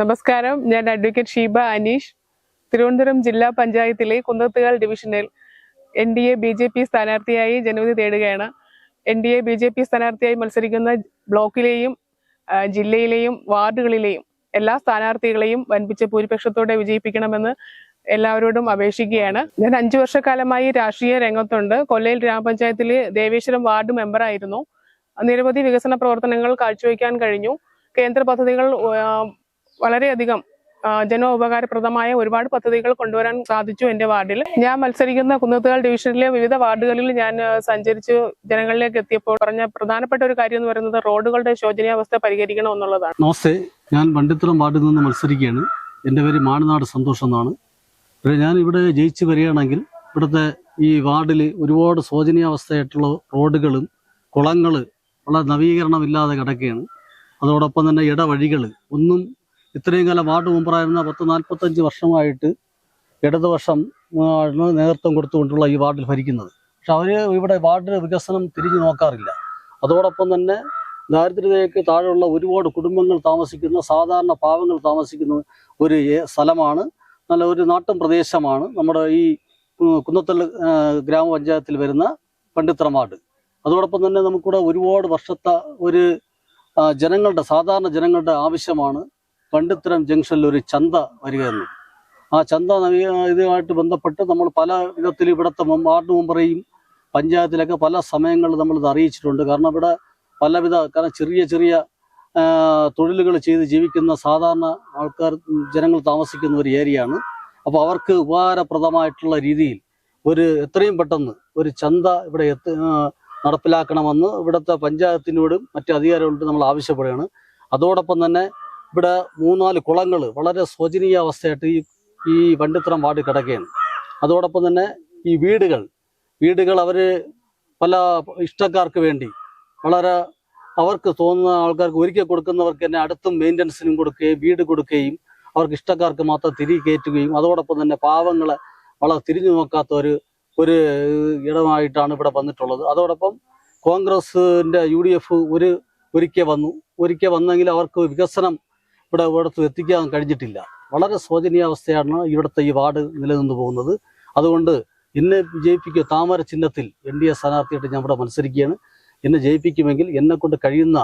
നമസ്കാരം. ഞാൻ അഡ്വക്കേറ്റ് ഷീബ അനീഷ്. തിരുവനന്തപുരം ജില്ലാ പഞ്ചായത്തിലെ കുന്നത്തുകാൽ ഡിവിഷനിൽ N D A B J P സ്ഥാനാർത്ഥിയായി ജനുവരി തേടുകയാണ്. N D A B J P സ്ഥാനാർത്ഥിയായി മത്സരിക്കുന്ന ബ്ലോക്കിലെയും ജില്ലയിലെയും വാർഡുകളിലെയും എല്ലാ സ്ഥാനാർത്ഥികളെയും വൻപിച്ച ഭൂരിപക്ഷത്തോടെ വിജയിപ്പിക്കണമെന്ന് എല്ലാവരോടും അപേക്ഷിക്കുകയാണ്. ഞാൻ അഞ്ചു വർഷക്കാലമായി രാഷ്ട്രീയ രംഗത്തുണ്ട്. കൊല്ലയിൽ ഗ്രാമപഞ്ചായത്തിലെ ദേവേശ്വരം വാർഡ് മെമ്പറായിരുന്നു. നിരവധി വികസന പ്രവർത്തനങ്ങൾ കാഴ്ചവെക്കാൻ കഴിഞ്ഞു. കേന്ദ്ര പദ്ധതികൾ വളരെയധികം ജനോപകാരപ്രദമായ ഒരുപാട് പദ്ധതികൾ കൊണ്ടുവരാൻ സാധിച്ചു എന്റെ വാർഡിൽ. ഞാൻ മത്സരിക്കുന്ന കുന്നത്തുകാൽ ഡിവിഷനിലെ വിവിധ വാർഡുകളിൽ ഞാൻ സഞ്ചരിച്ച് ജനങ്ങളിലേക്ക് എത്തിയപ്പോൾ പറഞ്ഞ പ്രധാനപ്പെട്ട ഒരു കാര്യം എന്ന് പറയുന്നത് റോഡുകളുടെ ശോചനീയാവസ്ഥ പരിഹരിക്കണം എന്നുള്ളതാണ്. നമസ്തേ ഞാൻ വണ്ടിത്തുറം വാർഡിൽ നിന്ന് മത്സരിക്കുകയാണ്. എന്റെ പേര് മാണനാട് സന്തോഷം എന്നാണ്. ഞാൻ ഇവിടെ ജയിച്ചു വരികയാണെങ്കിൽ ഇവിടുത്തെ ഈ വാർഡിൽ ഒരുപാട് ശോചനീയാവസ്ഥയായിട്ടുള്ള റോഡുകളും കുളങ്ങൾ വളരെ നവീകരണമില്ലാതെ കിടക്കുകയാണ്. അതോടൊപ്പം തന്നെ ഇടവഴികൾ ഒന്നും ഇത്രയും കാലം വാർഡ് മെമ്പറായിരുന്ന പത്ത് നാൽപ്പത്തഞ്ച് വർഷമായിട്ട് ഇടതുപക്ഷം നേതൃത്വം കൊടുത്തുകൊണ്ടുള്ള ഈ വാർഡിൽ ഭരിക്കുന്നത്. പക്ഷെ അവർ ഇവിടെ വാർഡിലെ വികസനം തിരിഞ്ഞു നോക്കാറില്ല. അതോടൊപ്പം തന്നെ ദാരിദ്ര്യതയ്ക്ക് താഴെയുള്ള ഒരുപാട് കുടുംബങ്ങൾ താമസിക്കുന്ന സാധാരണ പാവങ്ങൾ താമസിക്കുന്ന ഒരു സ്ഥലമാണ്. നല്ല ഒരു നാട്ടും പ്രദേശമാണ്. നമ്മുടെ ഈ കുന്നത്തൽ ഗ്രാമപഞ്ചായത്തിൽ വരുന്ന പണ്ഡിത്ര വാർഡ് അതോടൊപ്പം തന്നെ നമുക്കിവിടെ ഒരുപാട് വർഷത്തെ ഒരു ജനങ്ങളുടെ സാധാരണ ജനങ്ങളുടെ ആവശ്യമാണ്. പണ്ടിത്തരം ജംഗ്ഷനിൽ ഒരു ചന്ത വരികയായിരുന്നു. ആ ചന്ത ഇതുമായിട്ട് ബന്ധപ്പെട്ട് നമ്മൾ പല വിധത്തിൽ ഇവിടുത്തെ വാർഡ് മെമ്പറേയും പഞ്ചായത്തിലൊക്കെ പല സമയങ്ങളിൽ നമ്മൾ ഇത് അറിയിച്ചിട്ടുണ്ട്. കാരണം ഇവിടെ പലവിധ കാരണം ചെറിയ ചെറിയ തൊഴിലുകൾ ചെയ്ത് ജീവിക്കുന്ന സാധാരണ ആൾക്കാർ ജനങ്ങൾ താമസിക്കുന്ന ഒരു ഏരിയയാണ്. അപ്പോൾ അവർക്ക് ഉപകാരപ്രദമായിട്ടുള്ള രീതിയിൽ ഒരു എത്രയും പെട്ടെന്ന് ഒരു ചന്ത ഇവിടെ എത്തി നടപ്പിലാക്കണമെന്ന് ഇവിടുത്തെ പഞ്ചായത്തിനോടും മറ്റു അധികാരികളോടും നമ്മൾ ആവശ്യപ്പെടുകയാണ്. അതോടൊപ്പം തന്നെ ഇവിടെ മൂന്നാൽ കുളങ്ങൾ വളരെ ശോചനീയ അവസ്ഥയായിട്ട് ഈ ഈ വണ്ടിത്തറം വാർഡ് കിടക്കുകയാണ്. അതോടൊപ്പം തന്നെ ഈ വീടുകൾ വീടുകൾ അവർ പല ഇഷ്ടക്കാർക്ക് വേണ്ടി വളരെ അവർക്ക് തോന്നുന്ന ആൾക്കാർക്ക് ഒരുക്കി കൊടുക്കുന്നവർക്ക് തന്നെ അടുത്തും മെയിന്റനൻസിനും കൊടുക്കുകയും വീട് കൊടുക്കുകയും അവർക്ക് ഇഷ്ടക്കാർക്ക് മാത്രം തിരികെ കയറ്റുകയും അതോടൊപ്പം തന്നെ പാവങ്ങളെ വളരെ തിരിഞ്ഞു നോക്കാത്ത ഒരു ഒരു ഇടമായിട്ടാണ് ഇവിടെ വന്നിട്ടുള്ളത്. അതോടൊപ്പം കോൺഗ്രസിന്റെ യു ഡി എഫ് ഒരു ഒരിക്കൽ വന്നു. ഒരിക്കൽ വന്നെങ്കിൽ അവർക്ക് വികസനം ഇവിടെ ഇവിടത്ത് എത്തിക്കാൻ കഴിഞ്ഞിട്ടില്ല. വളരെ ശോചനീയാവസ്ഥയാണ് ഇവിടുത്തെ ഈ വാർഡ് നിലനിന്ന് പോകുന്നത്. അതുകൊണ്ട് എന്നെ ജയിപ്പിക്കുക താമര ചിഹ്നത്തിൽ എൻ ഡി എ സ്ഥാനാർത്ഥിയായിട്ട് ഞാൻ ഇവിടെ മത്സരിക്കുകയാണ്. എന്നെ ജയിപ്പിക്കുമെങ്കിൽ എന്നെ കൊണ്ട് കഴിയുന്ന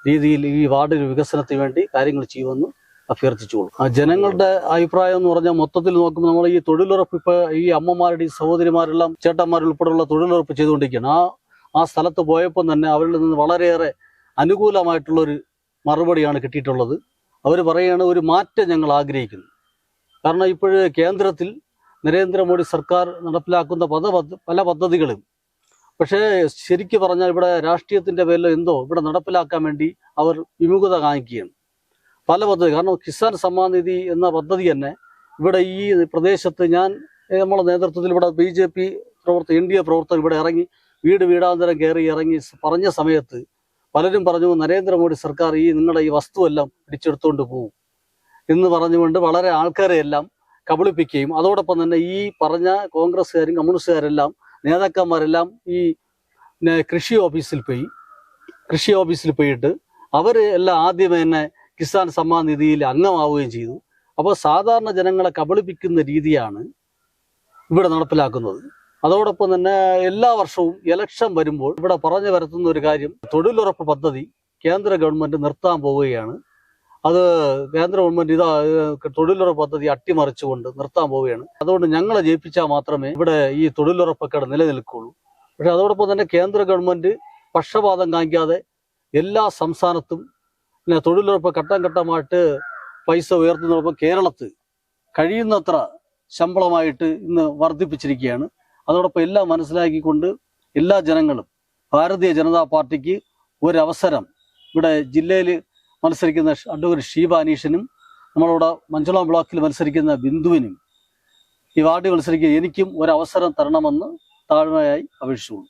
രീതിയിൽ ഈ വാർഡ് വികസനത്തിന് വേണ്ടി കാര്യങ്ങൾ ചെയ്യുമെന്ന് ആ ജനങ്ങളുടെ അഭിപ്രായം എന്ന് പറഞ്ഞാൽ മൊത്തത്തിൽ നോക്കുമ്പോൾ നമ്മൾ ഈ തൊഴിലുറപ്പ് ഇപ്പൊ ഈ അമ്മമാരുടെ ഈ സഹോദരിമാരെല്ലാം ചേട്ടന്മാരുൾപ്പെടെയുള്ള തൊഴിലുറപ്പ് ചെയ്തുകൊണ്ടിരിക്കുകയാണ്. ആ ആ സ്ഥലത്ത് പോയപ്പോൾ തന്നെ അവരിൽ നിന്ന് വളരെയേറെ അനുകൂലമായിട്ടുള്ളൊരു മറുപടിയാണ് കിട്ടിയിട്ടുള്ളത്. അവർ പറയുകയാണ് ഒരു മാറ്റം ഞങ്ങൾ ആഗ്രഹിക്കുന്നു. കാരണം ഇപ്പോഴ് കേന്ദ്രത്തിൽ നരേന്ദ്രമോദി സർക്കാർ നടപ്പിലാക്കുന്ന പല പല പദ്ധതികളും. പക്ഷേ ശരിക്കു പറഞ്ഞാൽ ഇവിടെ രാഷ്ട്രീയത്തിന്റെ പേരിലോ എന്തോ ഇവിടെ നടപ്പിലാക്കാൻ വേണ്ടി അവർ വിമുഖത കാണിക്കുകയാണ്. പല പദ്ധതി കാരണം കിസാൻ സമ്മാൻ നിധി എന്ന പദ്ധതി തന്നെ ഇവിടെ ഈ പ്രദേശത്ത് ഞാൻ നമ്മളെ നേതൃത്വത്തിൽ ഇവിടെ ബി ജെ പി പ്രവർത്തക എൻ ഡി എ പ്രവർത്തകർ ഇവിടെ ഇറങ്ങി വീട് വീടാന്തരം കയറി ഇറങ്ങി പറഞ്ഞ സമയത്ത് പലരും പറഞ്ഞു നരേന്ദ്രമോദി സർക്കാർ ഈ നിങ്ങളുടെ ഈ വസ്തുവെല്ലാം പിടിച്ചെടുത്തുകൊണ്ട് പോകും എന്ന് പറഞ്ഞുകൊണ്ട് വളരെ ആൾക്കാരെ എല്ലാം കബളിപ്പിക്കുകയും അതോടൊപ്പം തന്നെ ഈ പറഞ്ഞ കോൺഗ്രസ്സുകാരും കമ്മ്യൂണിസ്റ്റുകാരെല്ലാം നേതാക്കന്മാരെല്ലാം ഈ കൃഷി ഓഫീസിൽ പോയി. കൃഷി ഓഫീസിൽ പോയിട്ട് അവർ എല്ലാം ആദ്യമേ തന്നെ കിസാൻ സമ്മാൻ നിധിയിൽ അംഗമാവുകയും ചെയ്തു. അപ്പോൾ സാധാരണ ജനങ്ങളെ കബളിപ്പിക്കുന്ന രീതിയാണ് ഇവിടെ നടപ്പിലാക്കുന്നത്. അതോടൊപ്പം തന്നെ എല്ലാ വർഷവും ഇലക്ഷൻ വരുമ്പോൾ ഇവിടെ പറഞ്ഞു വരുത്തുന്ന ഒരു കാര്യം തൊഴിലുറപ്പ് പദ്ധതി കേന്ദ്ര ഗവൺമെന്റ് നിർത്താൻ പോവുകയാണ്. അത് കേന്ദ്ര ഗവൺമെന്റ് ഇതാ തൊഴിലുറപ്പ് പദ്ധതി അട്ടിമറിച്ചുകൊണ്ട് നിർത്താൻ പോവുകയാണ്. അതുകൊണ്ട് ഞങ്ങളെ ജയിപ്പിച്ചാൽ മാത്രമേ ഇവിടെ ഈ തൊഴിലുറപ്പക്കട നിലനിൽക്കുള്ളൂ. പക്ഷെ അതോടൊപ്പം തന്നെ കേന്ദ്ര ഗവൺമെന്റ് പക്ഷപാതം കാണിക്കാതെ എല്ലാ സംസ്ഥാനത്തും പിന്നെ തൊഴിലുറപ്പ് ഘട്ടം ഘട്ടമായിട്ട് പൈസ ഉയർത്തുന്നതോടൊപ്പം കേരളത്ത് കഴിയുന്നത്ര ശമ്പളമായിട്ട് ഇന്ന് വർദ്ധിപ്പിച്ചിരിക്കുകയാണ്. അതോടൊപ്പം എല്ലാം മനസ്സിലാക്കിക്കൊണ്ട് എല്ലാ ജനങ്ങളും ഭാരതീയ ജനതാ പാർട്ടിക്ക് ഒരവസരം. ഇവിടെ ജില്ലയിൽ മത്സരിക്കുന്ന അഡ്വക്കേറ്റ് ഷീബ അനീഷിനും നമ്മളിവിടെ മഞ്ചുള ബ്ലോക്കിൽ മത്സരിക്കുന്ന ബിന്ദുവിനും ഈ വാർഡിൽ മത്സരിക്കുന്ന എനിക്കും ഒരവസരം തരണമെന്ന് താഴ്മയായി അപേക്ഷിച്ചുള്ളൂ.